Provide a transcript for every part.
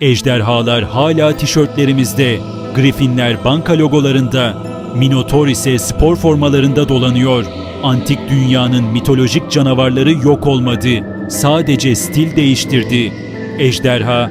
Ejderhalar hala tişörtlerimizde, Griffinler banka logolarında, Minotaur ise spor formalarında dolanıyor. Antik dünyanın mitolojik canavarları yok olmadı, sadece stil değiştirdi. Ejderha,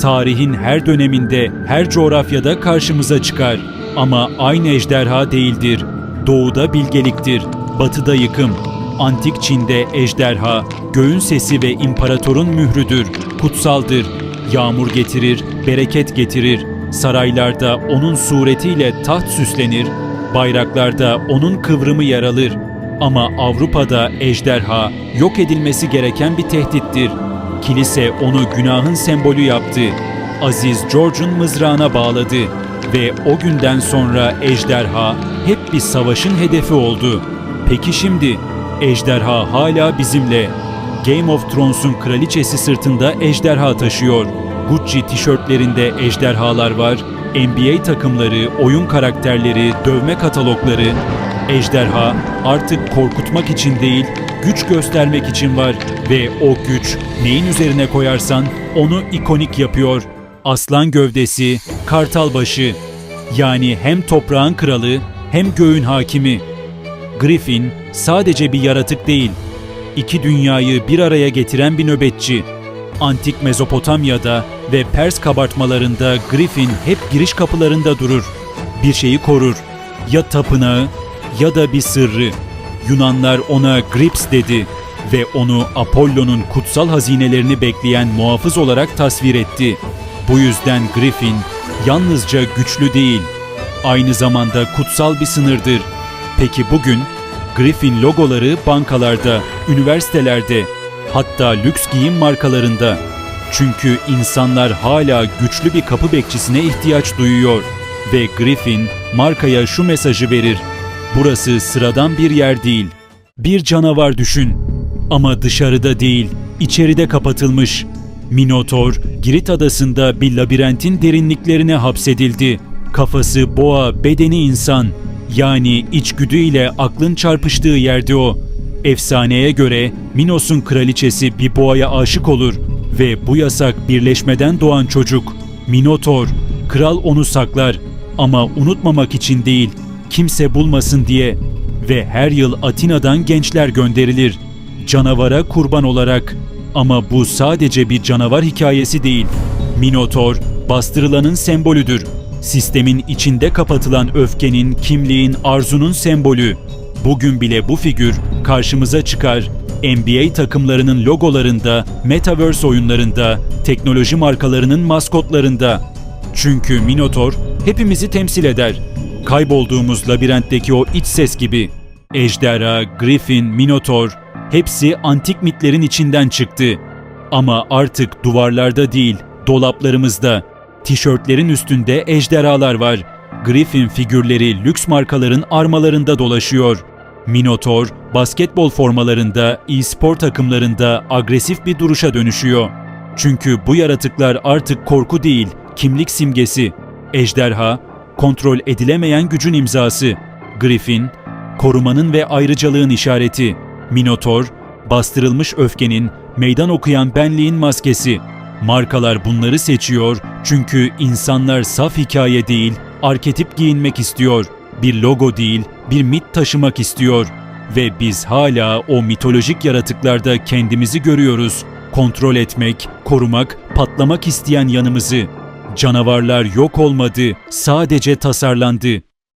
tarihin her döneminde, her coğrafyada karşımıza çıkar. Ama aynı ejderha değildir. Doğuda bilgeliktir, batıda yıkım. Antik Çin'de ejderha, göğün sesi ve imparatorun mührüdür, kutsaldır. Yağmur getirir, bereket getirir. Saraylarda onun suretiyle taht süslenir, bayraklarda onun kıvrımı yer alır. Ama Avrupa'da ejderha yok edilmesi gereken bir tehdittir. Kilise onu günahın sembolü yaptı. Aziz George'un mızrağına bağladı ve o günden sonra ejderha hep bir savaşın hedefi oldu. Peki şimdi ejderha hala bizimle. Game of Thrones'un kraliçesi sırtında ejderha taşıyor. Gucci tişörtlerinde ejderhalar var. NBA takımları, oyun karakterleri, dövme katalogları. Ejderha artık korkutmak için değil, güç göstermek için var ve o güç neyin üzerine koyarsan onu ikonik yapıyor. Aslan gövdesi, kartal başı. Yani hem toprağın kralı hem göğün hakimi. Griffin sadece bir yaratık değil, iki dünyayı bir araya getiren bir nöbetçi. Antik Mezopotamya'da ve Pers kabartmalarında Griffin hep giriş kapılarında durur. Bir şeyi korur. Ya tapınağı ya da bir sırrı. Yunanlar ona Grips dedi ve onu Apollo'nun kutsal hazinelerini bekleyen muhafız olarak tasvir etti. Bu yüzden Griffin yalnızca güçlü değil, aynı zamanda kutsal bir sınırdır. Peki bugün Griffin logoları bankalarda, üniversitelerde, hatta lüks giyim markalarında. Çünkü insanlar hala güçlü bir kapı bekçisine ihtiyaç duyuyor ve Griffin markaya şu mesajı verir. Burası sıradan bir yer değil. Bir canavar düşün. Ama dışarıda değil, içeride kapatılmış. Minotor, Girit adasında bir labirentin derinliklerine hapsedildi. Kafası boğa, bedeni insan. Yani içgüdü ile aklın çarpıştığı yerde o. Efsaneye göre Minos'un kraliçesi bir boğaya aşık olur ve bu yasak birleşmeden doğan çocuk. Minotor, kral onu saklar ama unutmamak için değil, kimse bulmasın diye ve her yıl Atina'dan gençler gönderilir. Canavara kurban olarak. Ama bu sadece bir canavar hikayesi değil. Minotor, bastırılanın sembolüdür. Sistemin içinde kapatılan öfkenin, kimliğin, arzunun sembolü. Bugün bile bu figür karşımıza çıkar. NBA takımlarının logolarında, metaverse oyunlarında, teknoloji markalarının maskotlarında. Çünkü Minotor hepimizi temsil eder. Kaybolduğumuz labirentteki o iç ses gibi. Ejderha, Griffin, Minotor hepsi antik mitlerin içinden çıktı. Ama artık duvarlarda değil, dolaplarımızda. Tişörtlerin üstünde ejderhalar var. Griffin figürleri lüks markaların armalarında dolaşıyor. Minotor, basketbol formalarında, e-spor takımlarında agresif bir duruşa dönüşüyor. Çünkü bu yaratıklar artık korku değil, kimlik simgesi. Ejderha, kontrol edilemeyen gücün imzası. Griffin, korumanın ve ayrıcalığın işareti. Minotor, bastırılmış öfkenin, meydan okuyan benliğin maskesi. Markalar bunları seçiyor çünkü insanlar saf hikaye değil, arketip giyinmek istiyor. Bir logo değil, bir mit taşımak istiyor. Ve biz hala o mitolojik yaratıklarda kendimizi görüyoruz. Kontrol etmek, korumak, patlamak isteyen yanımızı. Canavarlar yok olmadı, sadece tasarlandı.